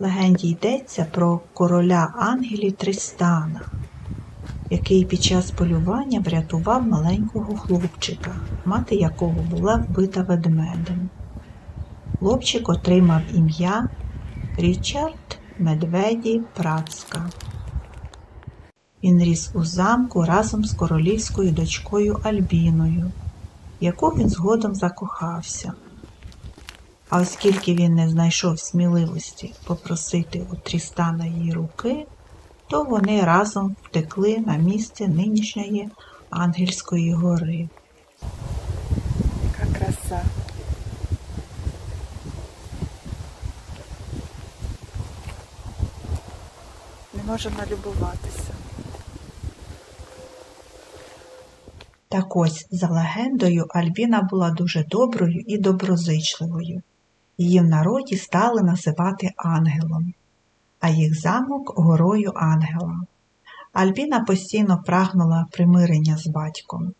легенді йдеться про короля ангелів Тристана, який під час полювання врятував маленького хлопчика, мати якого була вбита ведмедем. Хлопчик отримав ім'я Річард Медведі Працка. Він ріс у замку разом з королівською дочкою Альбіною, яку він згодом закохався. А оскільки він не знайшов сміливості попросити у Трістана її руки, то вони разом втекли на місце нинішньої Ангельської гори. Яка краса. Не можу налюбуватися. Так ось, за легендою, Альбіна була дуже доброю і доброзичливою. Її в народі стали називати ангелом, а їх замок горою ангела. Альбіна постійно прагнула примирення з батьком,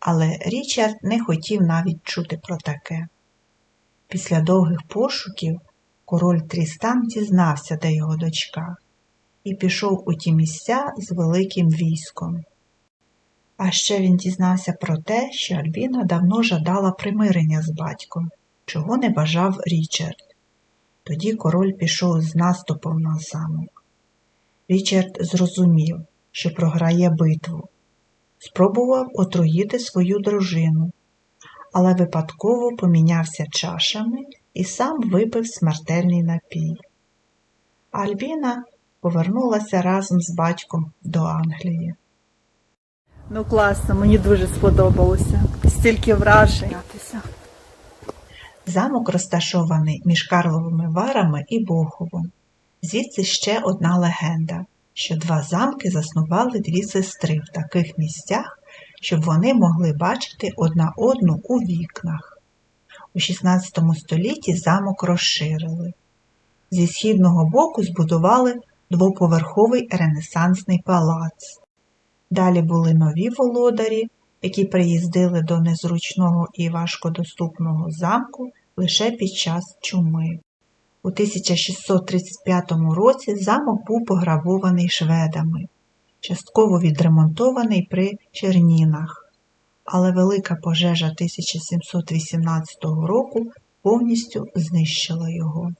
але Річард не хотів навіть чути про таке. Після довгих пошуків король Трістан дізнався, де його дочка, і пішов у ті місця з великим військом. А ще він дізнався про те, що Альбіна давно жадала примирення з батьком, чого не бажав Річард. Тоді король пішов з наступом на замок. Річард зрозумів, що програє битву. Спробував отруїти свою дружину, але випадково помінявся чашами і сам випив смертельний напій. Альбіна повернулася разом з батьком до Англії. Ну класно, мені дуже сподобалося. Стільки вражень. Замок розташований між Карловими Варами і Боховом. Звідси ще одна легенда, що два замки заснували дві сестри в таких місцях, щоб вони могли бачити одна одну у вікнах. У XVI столітті замок розширили. Зі східного боку збудували двоповерховий ренесансний палац. Далі були нові володарі, які приїздили до незручного і важкодоступного замку лише під час чуми. У 1635 році замок був пограбований шведами, частково відремонтований при Чернінах, але велика пожежа 1718 року повністю знищила його.